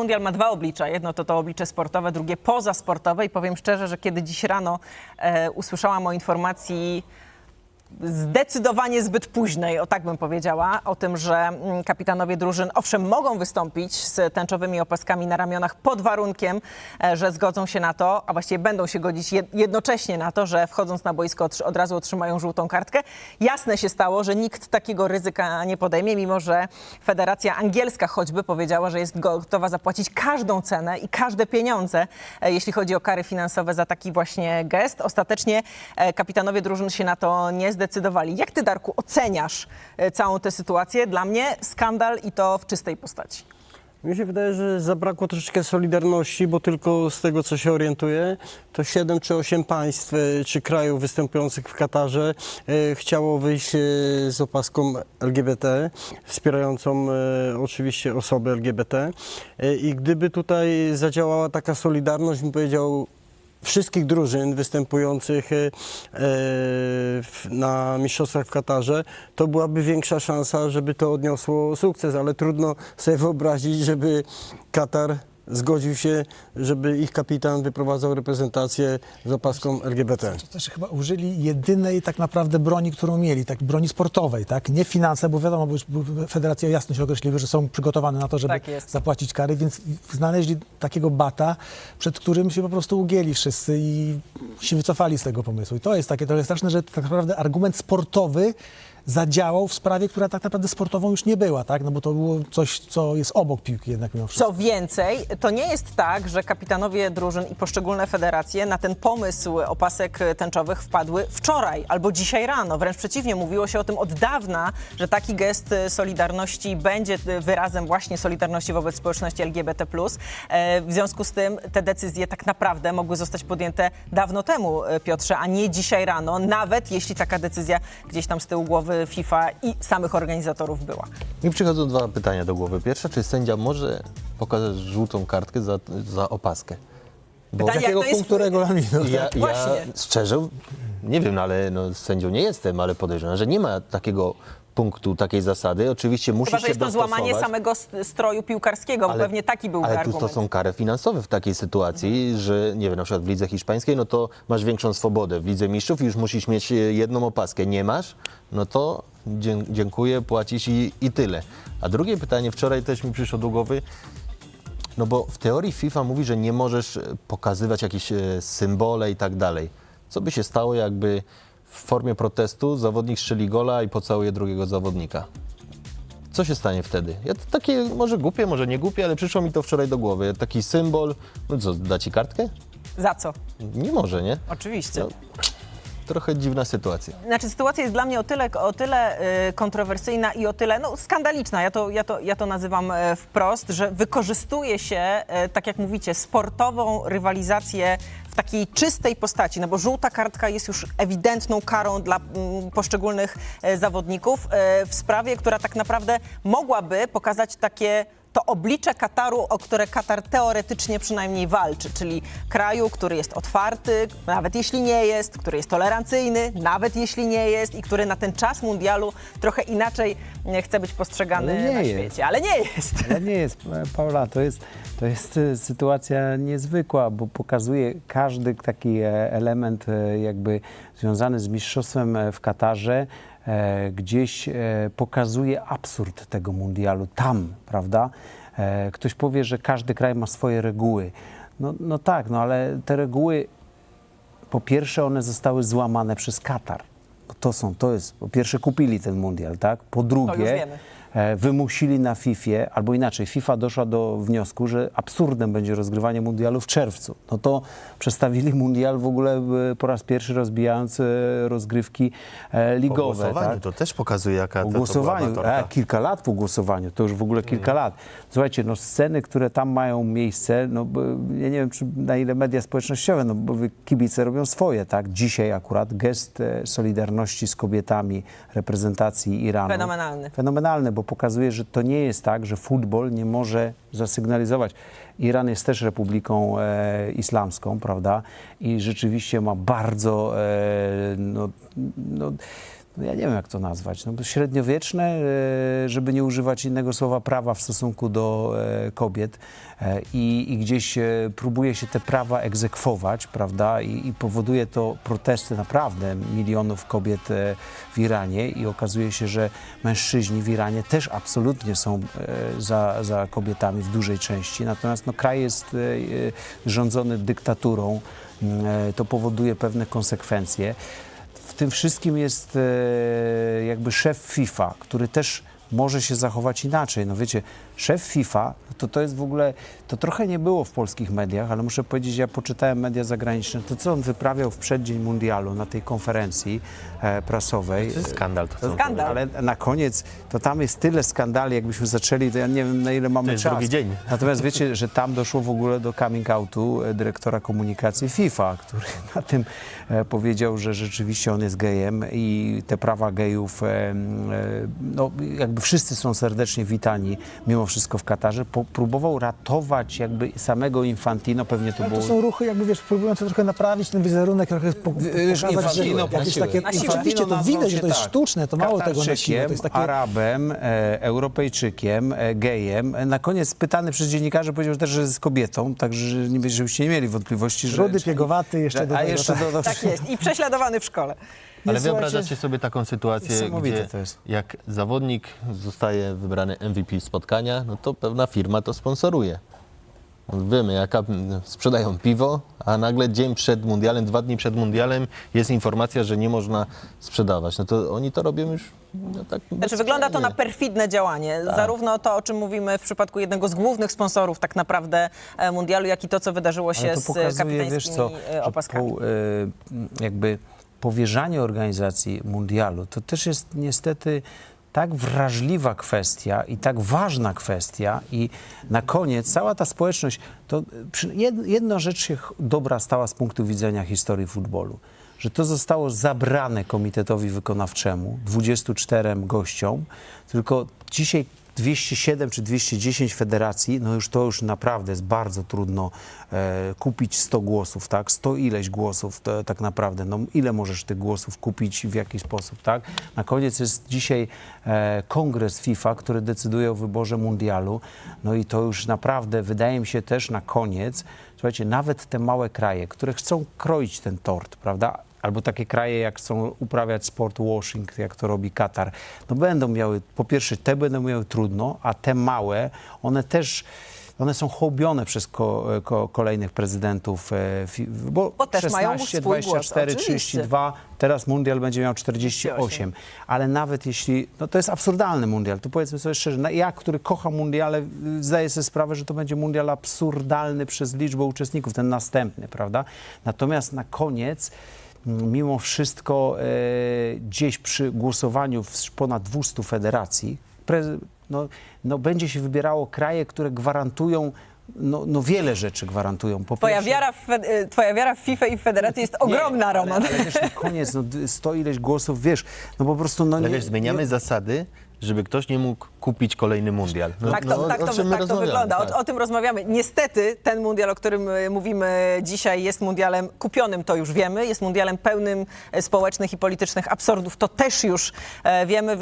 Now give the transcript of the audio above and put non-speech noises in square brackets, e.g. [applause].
Mundial ma dwa oblicza. Jedno to to oblicze sportowe, drugie pozasportowe. I powiem szczerze, że kiedy dziś rano e, usłyszałam o informacji zdecydowanie zbyt późnej, o tak bym powiedziała, o tym, że mm, kapitanowie drużyn owszem mogą wystąpić z tęczowymi opaskami na ramionach pod warunkiem, e, że zgodzą się na to, a właściwie będą się godzić jed- jednocześnie na to, że wchodząc na boisko od razu otrzymają żółtą kartkę. Jasne się stało, że nikt takiego ryzyka nie podejmie, mimo że Federacja Angielska choćby powiedziała, że jest gotowa zapłacić każdą cenę i każde pieniądze, e, jeśli chodzi o kary finansowe za taki właśnie gest. Ostatecznie e, kapitanowie drużyn się na to nie zdecydowali. Jak ty, Darku, oceniasz e, całą tę sytuację? Dla mnie skandal i to w czystej postaci. Mi się wydaje, że zabrakło troszeczkę solidarności, bo tylko z tego, co się orientuję, to 7 czy 8 państw e, czy krajów występujących w Katarze e, chciało wyjść e, z opaską LGBT, wspierającą e, oczywiście osoby LGBT. E, I gdyby tutaj zadziałała taka solidarność, bym powiedział, wszystkich drużyn występujących e, e, na mistrzostwach w Katarze, to byłaby większa szansa, żeby to odniosło sukces, ale trudno sobie wyobrazić, żeby Katar zgodził się, żeby ich kapitan wyprowadzał reprezentację z opaską LGBT. To też chyba użyli jedynej tak naprawdę broni, którą mieli, tak broni sportowej, tak? Nie finanse, bo wiadomo, bo już jasno się określiły, że są przygotowane na to, żeby Tak zapłacić kary, więc znaleźli takiego bata, przed którym się po prostu ugięli wszyscy i się wycofali z tego pomysłu. I to jest takie trochę straszne, że tak naprawdę argument sportowy zadziałał w sprawie, która tak naprawdę sportową już nie była, tak? No bo to było coś, co jest obok piłki jednak mimo wszystko. Co więcej, to nie jest tak, że kapitanowie drużyn i poszczególne federacje na ten pomysł opasek tęczowych wpadły wczoraj albo dzisiaj rano. Wręcz przeciwnie, mówiło się o tym od dawna, że taki gest solidarności będzie wyrazem właśnie solidarności wobec społeczności LGBT+. E, W związku z tym te decyzje tak naprawdę mogły zostać podjęte dawno temu, e, Piotrze, a nie dzisiaj rano, nawet jeśli taka decyzja gdzieś tam z tyłu głowy FIFA i samych organizatorów była. Mi przychodzą dwa pytania do głowy. Pierwsze, czy sędzia może pokazać żółtą kartkę za, za opaskę? Bo Pytanie, Z jakiego jak to jest- punktu regulaminu? ja, ja Właśnie. szczerze nie wiem, no ale no, sędzią nie jestem, ale podejrzewam, że nie ma takiego punktu, takiej zasady. Oczywiście musi Chyba, że się jest to złamanie dostosować. samego st- stroju piłkarskiego, bo pewnie taki byłby ale tu argument. to są kary finansowe w takiej sytuacji, że nie wiem, na przykład w lidze hiszpańskiej, no to masz większą swobodę. W lidze mistrzów już musisz mieć e, jedną opaskę. Nie masz, no to dziękuję, płacisz i, i tyle. A drugie pytanie, wczoraj też mi przyszło do głowy, no bo w teorii FIFA mówi, że nie możesz e, pokazywać jakieś e, symbole i tak dalej. Co by się stało, jakby w formie protestu zawodnik strzeli gola i pocałuje drugiego zawodnika? Co się stanie wtedy? Ja to takie może głupie, może nie głupie, ale przyszło mi to wczoraj do głowy. Taki symbol, no co, da ci kartkę? Za co? Nie może, nie? Oczywiście. No, trochę dziwna sytuacja. Znaczy sytuacja jest dla mnie o tyle, o tyle y, kontrowersyjna i o tyle no, skandaliczna, ja to, ja, to, ja to nazywam e, wprost, że wykorzystuje się, e, tak jak mówicie, sportową rywalizację w takiej czystej postaci, no bo żółta kartka jest już ewidentną karą dla poszczególnych e, zawodników w sprawie, która tak naprawdę mogłaby pokazać takie to oblicze Kataru, o które Katar teoretycznie przynajmniej walczy, czyli kraju, który jest otwarty, nawet jeśli nie jest, który jest tolerancyjny, nawet jeśli nie jest i który na ten czas mundialu trochę inaczej chce być postrzegany na jest. świecie. Ale nie jest. Ale nie jest, Paula, to jest, to jest e, sytuacja niezwykła, bo pokazuje każdy taki e, element e, jakby związany z mistrzostwem w Katarze, gdzieś e, pokazuje absurd tego mundialu tam, prawda? E, Ktoś powie, że każdy kraj ma swoje reguły. No, no tak, no ale te reguły po pierwsze one zostały złamane przez Katar. To są, to jest, po pierwsze kupili ten mundial, tak? Po drugie e, wymusili na FIFA, albo inaczej, FIFA doszła do wniosku, że absurdem będzie rozgrywanie mundialu w czerwcu. No to przestawili mundial w ogóle e, po raz pierwszy rozbijając e, rozgrywki e, Po ligowe. głosowaniu tak? to też pokazuje, jaka Po to, to głosowaniu, była amatorka. kilka lat po głosowaniu, to już w ogóle kilka lat. Słuchajcie, no sceny, które tam mają miejsce, no bo ja nie wiem, czy na ile media społecznościowe, no bo kibice robią swoje, tak? Dzisiaj akurat gest e, solidarności z kobietami reprezentacji Iranu. Fenomenalny. Fenomenalny, bo pokazuje, że to nie jest tak, że futbol nie może zasygnalizować. Iran jest też republiką e, islamską, prawda? I rzeczywiście ma bardzo, e, no, no, no ja nie wiem jak to nazwać, no, średniowieczne, e, żeby nie używać innego słowa prawa w stosunku do e, kobiet. E, i, i gdzieś próbuje się te prawa egzekwować, prawda, i, i powoduje to protesty naprawdę milionów kobiet w Iranie. I okazuje się, że mężczyźni w Iranie też absolutnie są za, za kobietami w dużej części, natomiast no, kraj jest e, e, rządzony dyktaturą, e, to powoduje pewne konsekwencje. W tym wszystkim jest jakby szef FIFA, który też może się zachować inaczej. No wiecie, szef FIFA, to to jest w ogóle, to trochę nie było w polskich mediach, ale muszę powiedzieć, ja poczytałem media zagraniczne, to co on wyprawiał w przeddzień mundialu na tej konferencji e, prasowej. To jest skandal. To, są- Skandal. Ale na koniec, to tam jest tyle skandali, jakbyśmy zaczęli, to ja nie wiem na ile mamy To jest czas. drugi dzień. Natomiast wiecie, że tam doszło w ogóle do coming outu e, dyrektora komunikacji FIFA, który [laughs] na tym e, powiedział, że rzeczywiście on jest gejem i te prawa gejów, e, no jakby wszyscy są serdecznie witani mimo wszystko w Katarze. Po, próbował ratować jakby samego Infantino, pewnie to Ale było... to są ruchy, jakby wiesz, próbujące trochę naprawić ten wizerunek, trochę po, po, Wiesz, pokazać, że Infantino jakieś takie, oczywiście to widać, że to jest tak, sztuczne, to mało tego na siłę, to jest takie... Arabem, e, Europejczykiem, e, gejem. E, Na koniec pytany przez dziennikarzy powiedział też, że jest kobietą, także nie, żebyście nie mieli wątpliwości, że... Rudy, piegowaty, jeszcze że, do A tego, jeszcze tak. do, do, Tak jest. I prześladowany w szkole. Ale słuchajcie, wyobrażacie sobie taką sytuację, niesamowite gdzie to jest. jak zawodnik zostaje wybrany MVP spotkania, no to pewna firma to sponsoruje. Wiemy, jaka sprzedają piwo, a nagle dzień przed mundialem, dwa dni przed mundialem jest informacja, że nie można sprzedawać. No to oni to robią już no, tak Znaczy, wygląda to na perfidne działanie. Tak. Zarówno to, o czym mówimy w przypadku jednego z głównych sponsorów tak naprawdę e, mundialu, jak i to, co wydarzyło się Ale to z pokazuje, kapitańskimi wiesz co, e, po, e, jakby powierzanie organizacji mundialu to też jest niestety tak wrażliwa kwestia i tak ważna kwestia i na koniec cała ta społeczność, to jedna rzecz się dobra stała z punktu widzenia historii futbolu, że to zostało zabrane komitetowi wykonawczemu, 24 gościom, tylko dzisiaj 207 czy 210 federacji, no już to już naprawdę jest bardzo trudno e, kupić 100 głosów, tak? 100 ileś głosów to, tak naprawdę, no ile możesz tych głosów kupić w jaki sposób, tak? Na koniec jest dzisiaj e, kongres FIFA, który decyduje o wyborze mundialu, no i to już naprawdę wydaje mi się też na koniec, słuchajcie, nawet te małe kraje, które chcą kroić ten tort, prawda? Albo takie kraje, jak chcą uprawiać sport washing, jak to robi Katar, no będą miały, po pierwsze, te będą miały trudno, a te małe, one też, one są hołbione przez ko, ko, kolejnych prezydentów, e, bo, Bo też mają 16, swój głos, 24, oczywiście. 32, teraz mundial będzie miał 48. Ale nawet jeśli, no to jest absurdalny mundial, to powiedzmy sobie szczerze, ja, który kocha mundiale, zdaję sobie sprawę, że to będzie mundial absurdalny przez liczbę uczestników, ten następny, prawda? Natomiast na koniec mimo wszystko e, gdzieś przy głosowaniu w ponad 200 federacji no, no, będzie się wybierało kraje, które gwarantują, no, no wiele rzeczy gwarantują. Po Twoja pierwsze- wiara, w, e, twoja wiara w FIFA i w federację jest ogromna, nie, Roman. Ale, ale wiesz, na [laughs] koniec, no, d- sto ileś głosów, wiesz, no po prostu, no Ale nie... wiesz, zmieniamy zasady, żeby ktoś nie mógł kupić kolejny mundial. No, Tak to, no, tak o to, czym my tak to rozmawiamy, wygląda. tak. O, o tym rozmawiamy. Niestety ten mundial, o którym e, mówimy dzisiaj, jest mundialem kupionym, to już wiemy. Jest mundialem pełnym e, społecznych i politycznych absurdów, to też już e, wiemy.